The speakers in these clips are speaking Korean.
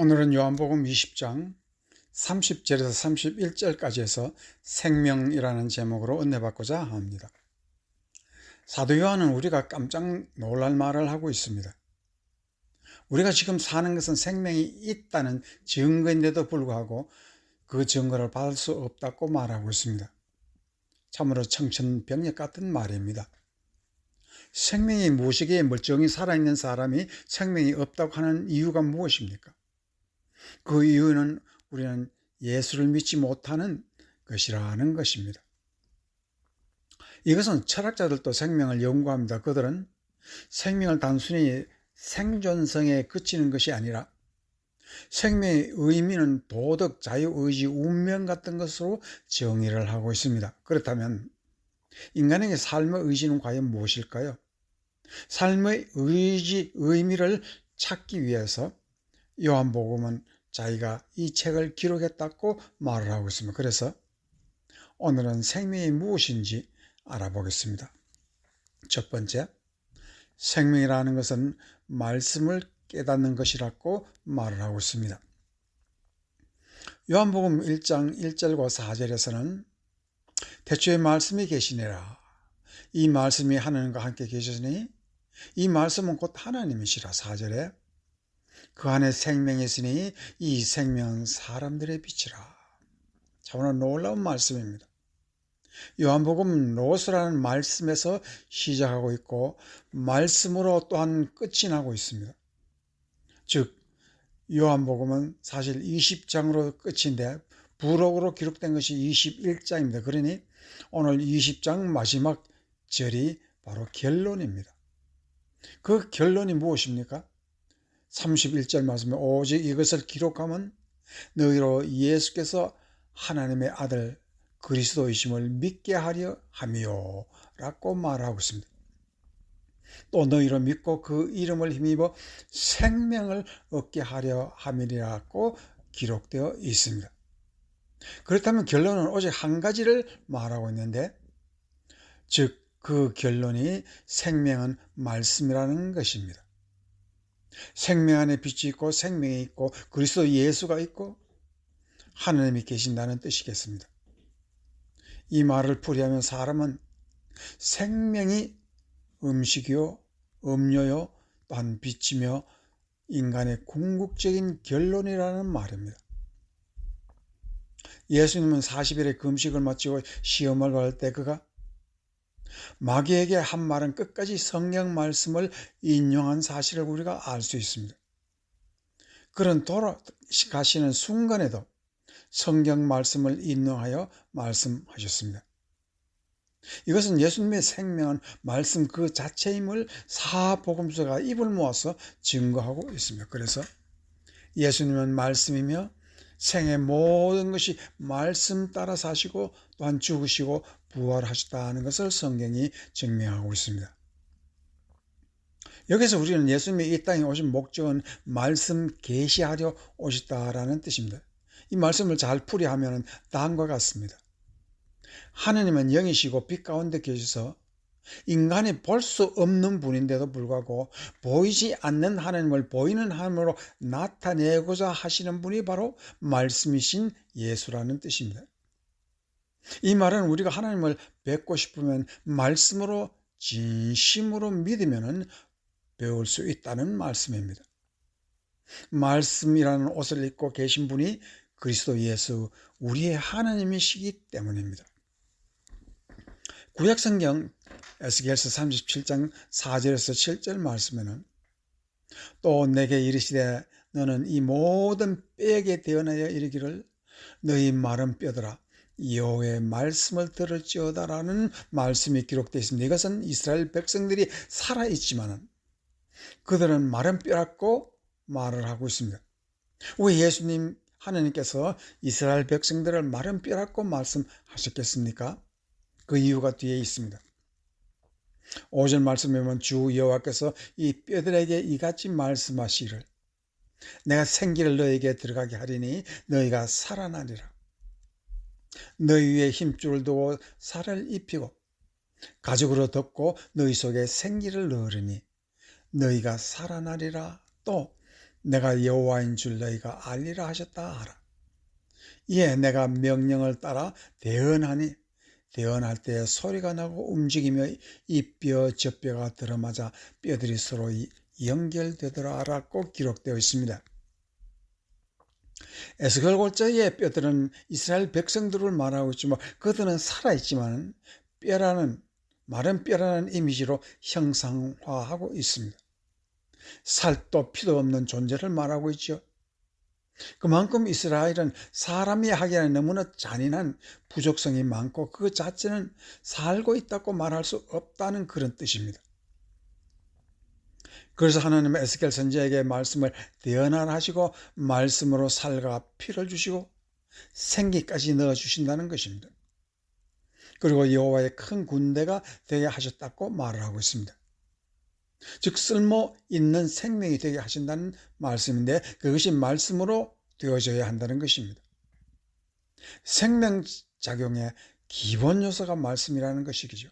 오늘은 요한복음 20장 30절에서 31절까지 해서 생명이라는 제목으로 은혜받고자 합니다. 사도 요한은 우리가 깜짝 놀랄 말을 하고 있습니다. 우리가 지금 사는 것은 생명이 있다는 증거인데도 불구하고 그 증거를 받을 수 없다고 말하고 있습니다. 참으로 청천벽력 같은 말입니다. 생명이 무엇이기에 멀쩡히 살아있는 사람이 생명이 없다고 하는 이유가 무엇입니까? 그 이유는 우리는 예수를 믿지 못하는 것이라는 것입니다. 이것은 철학자들도 생명을 연구합니다. 그들은 생명을 단순히 생존성에 그치는 것이 아니라 생명의 의미는 도덕, 자유의지, 운명 같은 것으로 정의를 하고 있습니다. 그렇다면 인간에게 삶의 의지는 과연 무엇일까요? 삶의 의지, 의미를 찾기 위해서 요한복음은 자기가 이 책을 기록했다고 말을 하고 있습니다. 그래서 오늘은 생명이 무엇인지 알아보겠습니다. 첫 번째, 생명이라는 것은 말씀을 깨닫는 것이라고 말을 하고 있습니다. 요한복음 1장 1절과 4절에서는 대초에 말씀이 계시니라. 이 말씀이 하나님과 함께 계시니 이 말씀은 곧 하나님이시라. 4절에 그 안에 생명이 있으니 이 생명은 사람들의 빛이라. 참으로 놀라운 말씀입니다. 요한복음 로스라는 말씀에서 시작하고 있고 말씀으로 또한 끝이 나고 있습니다. 즉 요한복음은 사실 20장으로 끝인데 부록으로 기록된 것이 21장입니다. 그러니 오늘 20장 마지막 절이 바로 결론입니다. 그 결론이 무엇입니까? 31절 말씀에 오직 이것을 기록하면 너희로 예수께서 하나님의 아들 그리스도이심을 믿게 하려 함이요 라고 말하고 있습니다. 또 너희로 믿고 그 이름을 힘입어 생명을 얻게 하려 함이라고 기록되어 있습니다. 그렇다면 결론은 오직 한 가지를 말하고 있는데 즉 그 결론이 생명은 말씀이라는 것입니다. 생명 안에 빛이 있고 생명이 있고 그리스도 예수가 있고 하나님이 계신다는 뜻이겠습니다. 이 말을 풀이하면 사람은 생명이 음식이요, 음료요, 또한 빛이며 인간의 궁극적인 결론이라는 말입니다. 예수님은 40일의 금식을 마치고 시험을 받을 때 그가 마귀에게 한 말은 끝까지 성경 말씀을 인용한 사실을 우리가 알 수 있습니다. 그런 돌아가시는 순간에도 성경 말씀을 인용하여 말씀하셨습니다. 이것은 예수님의 생명은 말씀 그 자체임을 사복음서가 입을 모아서 증거하고 있습니다. 그래서 예수님은 말씀이며 생의 모든 것이 말씀 따라 사시고 또한 죽으시고 부활하셨다는 것을 성경이 증명하고 있습니다. 여기서 우리는 예수님이 이 땅에 오신 목적은 말씀 계시하려 오셨다라는 뜻입니다. 이 말씀을 잘 풀이하면 다음과 같습니다. 하느님은 영이시고 빛 가운데 계셔서 인간이 볼 수 없는 분인데도 불구하고 보이지 않는 하나님을 보이는 하나님으로 나타내고자 하시는 분이 바로 말씀이신 예수라는 뜻입니다. 이 말은 우리가 하나님을 뵙고 싶으면 말씀으로 진심으로 믿으면 배울 수 있다는 말씀입니다. 말씀이라는 옷을 입고 계신 분이 그리스도 예수 우리의 하나님이시기 때문입니다. 구약 성경 에스겔서 37장 4절에서 7절 말씀에는 또 내게 이르시되 너는 이 모든 뼈에게 대언하여 이르기를 너희 마른 뼈들아 여호의 말씀을 들을지어다라는 말씀이 기록되어 있습니다. 이것은 이스라엘 백성들이 살아 있지만은 그들은 마른 뼈라고 말을 하고 있습니다. 왜 예수님 하나님께서 이스라엘 백성들을 마른 뼈라고 말씀하셨겠습니까? 그 이유가 뒤에 있습니다. 5절 말씀에 보면 주 여호와께서 이 뼈들에게 이같이 말씀하시를 내가 생기를 너에게 들어가게 하리니 너희가 살아나리라. 너희 위에 힘줄을 두고 살을 입히고 가죽으로 덮고 너희 속에 생기를 넣으리니 너희가 살아나리라. 또 내가 여호와인 줄 너희가 알리라 하셨다 하라. 이에 내가 명령을 따라 대언하니 대언할 때 소리가 나고 움직이며 이 뼈 저 뼈가 들어맞아 뼈들이 서로 연결되더라 라고 기록되어 있습니다. 에스겔 골짜기의 뼈들은 이스라엘 백성들을 말하고 있지만 그들은 살아있지만 뼈라는 마른 뼈라는 이미지로 형상화하고 있습니다. 살도 피도 없는 존재를 말하고 있죠. 그만큼 이스라엘은 사람이 하기에는 너무나 잔인한 부족성이 많고 그 자체는 살고 있다고 말할 수 없다는 그런 뜻입니다. 그래서 하나님은 에스겔 선지에게 말씀을 대언하시고 말씀으로 살과 피를 주시고 생기까지 넣어 주신다는 것입니다. 그리고 여호와의 큰 군대가 되게 하셨다고 말을 하고 있습니다. 즉 쓸모 있는 생명이 되게 하신다는 말씀인데 그것이 말씀으로 되어져야 한다는 것입니다. 생명 작용의 기본 요소가 말씀이라는 것이죠.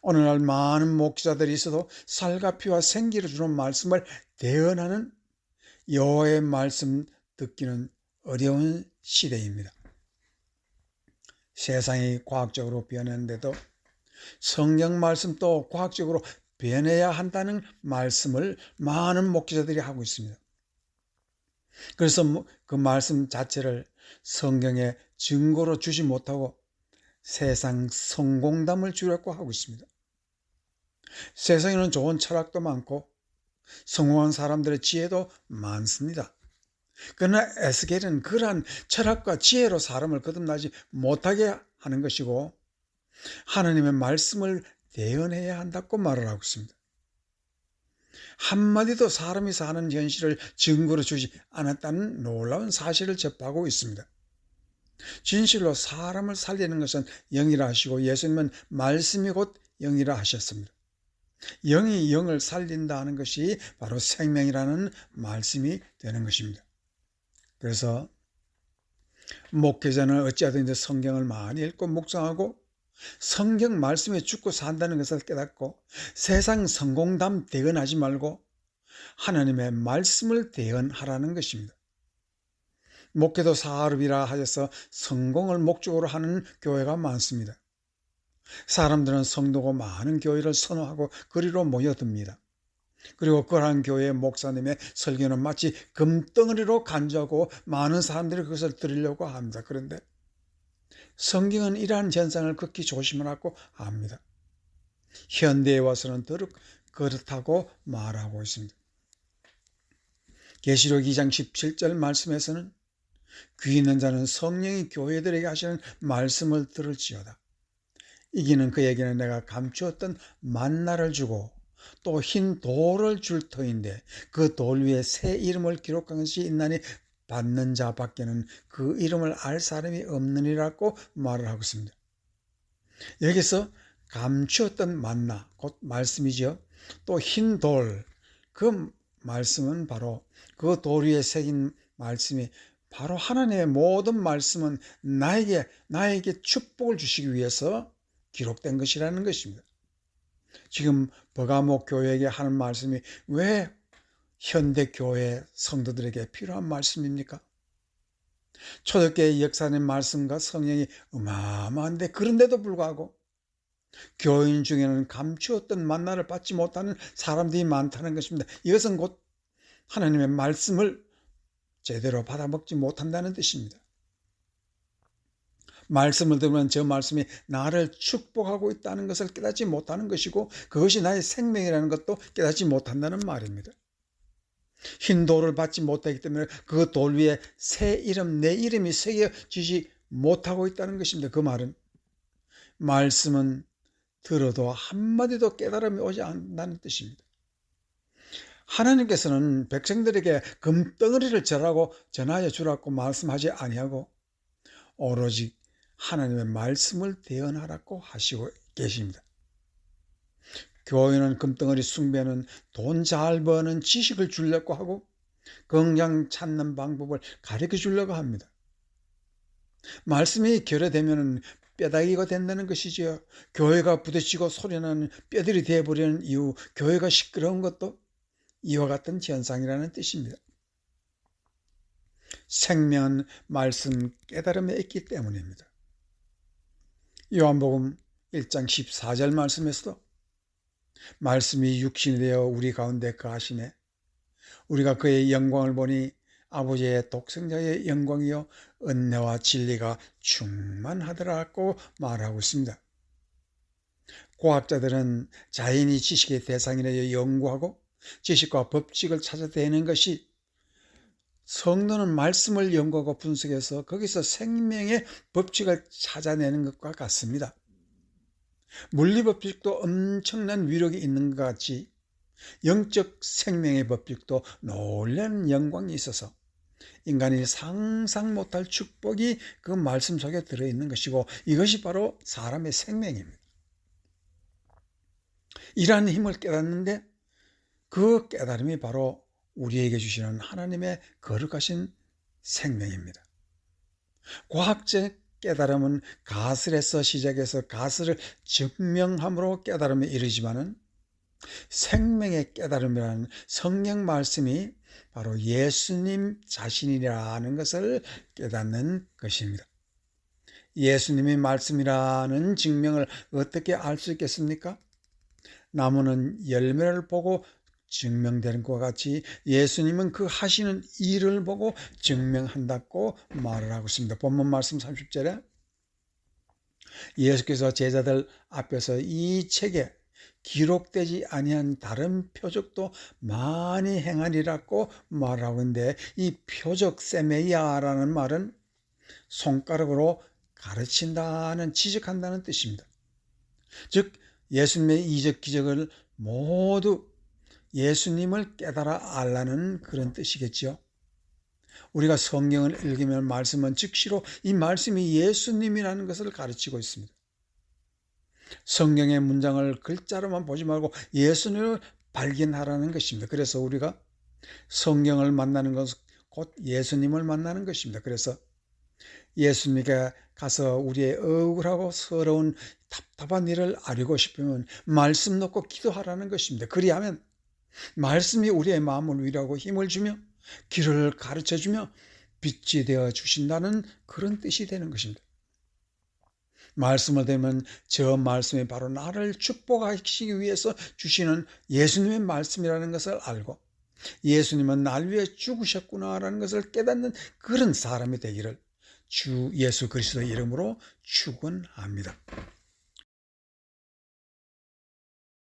오늘날 많은 목자들이 있어도 살과 피와 생기를 주는 말씀을 대언하는 여호와의 말씀 듣기는 어려운 시대입니다. 세상이 과학적으로 변했는데도 성경 말씀도 과학적으로 변해야 한다는 말씀을 많은 목회자들이 하고 있습니다. 그래서 뭐그 말씀 자체를 성경에 증거로 주지 못하고 세상 성공담을 주려고 하고 있습니다. 세상에는 좋은 철학도 많고 성공한 사람들의 지혜도 많습니다. 그러나 에스겔은 그러한 철학과 지혜로 사람을 거듭나지 못하게 하는 것이고 하나님의 말씀을 대언해야 한다고 말을 하고 있습니다. 한마디도 사람이 사는 현실을 증거로 주지 않았다는 놀라운 사실을 접하고 있습니다. 진실로 사람을 살리는 것은 영이라 하시고 예수님은 말씀이 곧 영이라 하셨습니다. 영이 영을 살린다 하는 것이 바로 생명이라는 말씀이 되는 것입니다. 그래서 목회자는 어찌하든지 성경을 많이 읽고 묵상하고 성경 말씀에 죽고 산다는 것을 깨닫고 세상 성공담 대언하지 말고 하나님의 말씀을 대언하라는 것입니다. 목회도 사업이라 하여서 성공을 목적으로 하는 교회가 많습니다. 사람들은 성도고 많은 교회를 선호하고 그리로 모여듭니다. 그리고 그러한 교회의 목사님의 설교는 마치 금덩어리로 간주하고 많은 사람들이 그것을 들으려고 합니다. 그런데 성경은 이러한 현상을 극히 조심하라고 합니다. 현대에 와서는 더욱 그렇다고 말하고 있습니다. 계시록 2장 17절 말씀에서는 귀 있는 자는 성령이 교회들에게 하시는 말씀을 들을지어다. 이기는 그에게는 내가 감추었던 만나를 주고 또 흰 돌을 줄 터인데 그 돌 위에 새 이름을 기록한 것이 있나니 받는 자밖에는 그 이름을 알 사람이 없느니라고 말을 하고 있습니다. 여기서 감추었던 만나, 곧 말씀이죠. 또 흰 돌, 그 말씀은 바로 그 돌 위에 새긴 말씀이 바로 하나님의 모든 말씀은 나에게, 나에게 축복을 주시기 위해서 기록된 것이라는 것입니다. 지금 버가목 교회에게 하는 말씀이 왜 현대 교회 성도들에게 필요한 말씀입니까? 초대교회 역사의 말씀과 성령이 어마어마한데 그런데도 불구하고 교인 중에는 감추었던 만나를 받지 못하는 사람들이 많다는 것입니다. 이것은 곧 하나님의 말씀을 제대로 받아먹지 못한다는 뜻입니다. 말씀을 들으면 저 말씀이 나를 축복하고 있다는 것을 깨닫지 못하는 것이고 그것이 나의 생명이라는 것도 깨닫지 못한다는 말입니다. 흰 돌을 받지 못하기 때문에 그 돌 위에 새 이름, 내 이름이 새겨지지 못하고 있다는 것입니다. 그 말은 말씀은 들어도 한마디도 깨달음이 오지 않는다는 뜻입니다. 하나님께서는 백성들에게 금덩어리를 절하고 전하여 주라고 말씀하지 아니하고 오로지 하나님의 말씀을 대언하라고 하시고 계십니다. 교회는 금덩어리 숭배는 돈 잘 버는 지식을 주려고 하고 건강 찾는 방법을 가르쳐 주려고 합니다. 말씀이 결여되면 뼈다귀가 된다는 것이지요. 교회가 부딪히고 소리나는 뼈들이 되어버리는 이유, 교회가 시끄러운 것도 이와 같은 현상이라는 뜻입니다. 생명은 말씀 깨달음에 있기 때문입니다. 요한복음 1장 14절 말씀에서도 말씀이 육신이 되어 우리 가운데 거하시네. 우리가 그의 영광을 보니 아버지의 독생자의 영광이요 은혜와 진리가 충만하더라고 말하고 있습니다. 과학자들은 자연이 지식의 대상이라 연구하고 지식과 법칙을 찾아내는 것이 성도는 말씀을 연구하고 분석해서 거기서 생명의 법칙을 찾아내는 것과 같습니다. 물리 법칙도 엄청난 위력이 있는 것 같이 영적 생명의 법칙도 놀라는 영광이 있어서 인간이 상상 못할 축복이 그 말씀 속에 들어있는 것이고 이것이 바로 사람의 생명입니다. 이러한 힘을 깨닫는데 그 깨달음이 바로 우리에게 주시는 하나님의 거룩하신 생명입니다. 과학적 깨달음은 가설에서 시작해서 가설을 증명함으로 깨달음에 이르지만은 생명의 깨달음이라는 성령 말씀이 바로 예수님 자신이라는 것을 깨닫는 것입니다. 예수님의 말씀이라는 증명을 어떻게 알 수 있겠습니까? 나무는 열매를 보고 증명되는 것과 같이 예수님은 그 하시는 일을 보고 증명한다고 말을 하고 있습니다. 본문 말씀 30절에 예수께서 제자들 앞에서 이 책에 기록되지 아니한 다른 표적도 많이 행하리라고 말하고 있는데 이 표적 세메이아라는 말은 손가락으로 가르친다는 지적한다는 뜻입니다. 즉 예수님의 이적 기적을 모두 예수님을 깨달아 알라는 그런 뜻이겠지요. 우리가 성경을 읽으면 말씀은 즉시로 이 말씀이 예수님이라는 것을 가르치고 있습니다. 성경의 문장을 글자로만 보지 말고 예수님을 발견하라는 것입니다. 그래서 우리가 성경을 만나는 것은 곧 예수님을 만나는 것입니다. 그래서 예수님께 가서 우리의 억울하고 서러운 답답한 일을 알고 싶으면 말씀 놓고 기도하라는 것입니다. 그리하면 말씀이 우리의 마음을 위로하고 힘을 주며 길을 가르쳐 주며 빛이 되어 주신다는 그런 뜻이 되는 것입니다. 말씀을 되면 저 말씀이 바로 나를 축복하시기 위해서 주시는 예수님의 말씀이라는 것을 알고 예수님은 날 위해 죽으셨구나라는 것을 깨닫는 그런 사람이 되기를 주 예수 그리스도의 이름으로 축원합니다.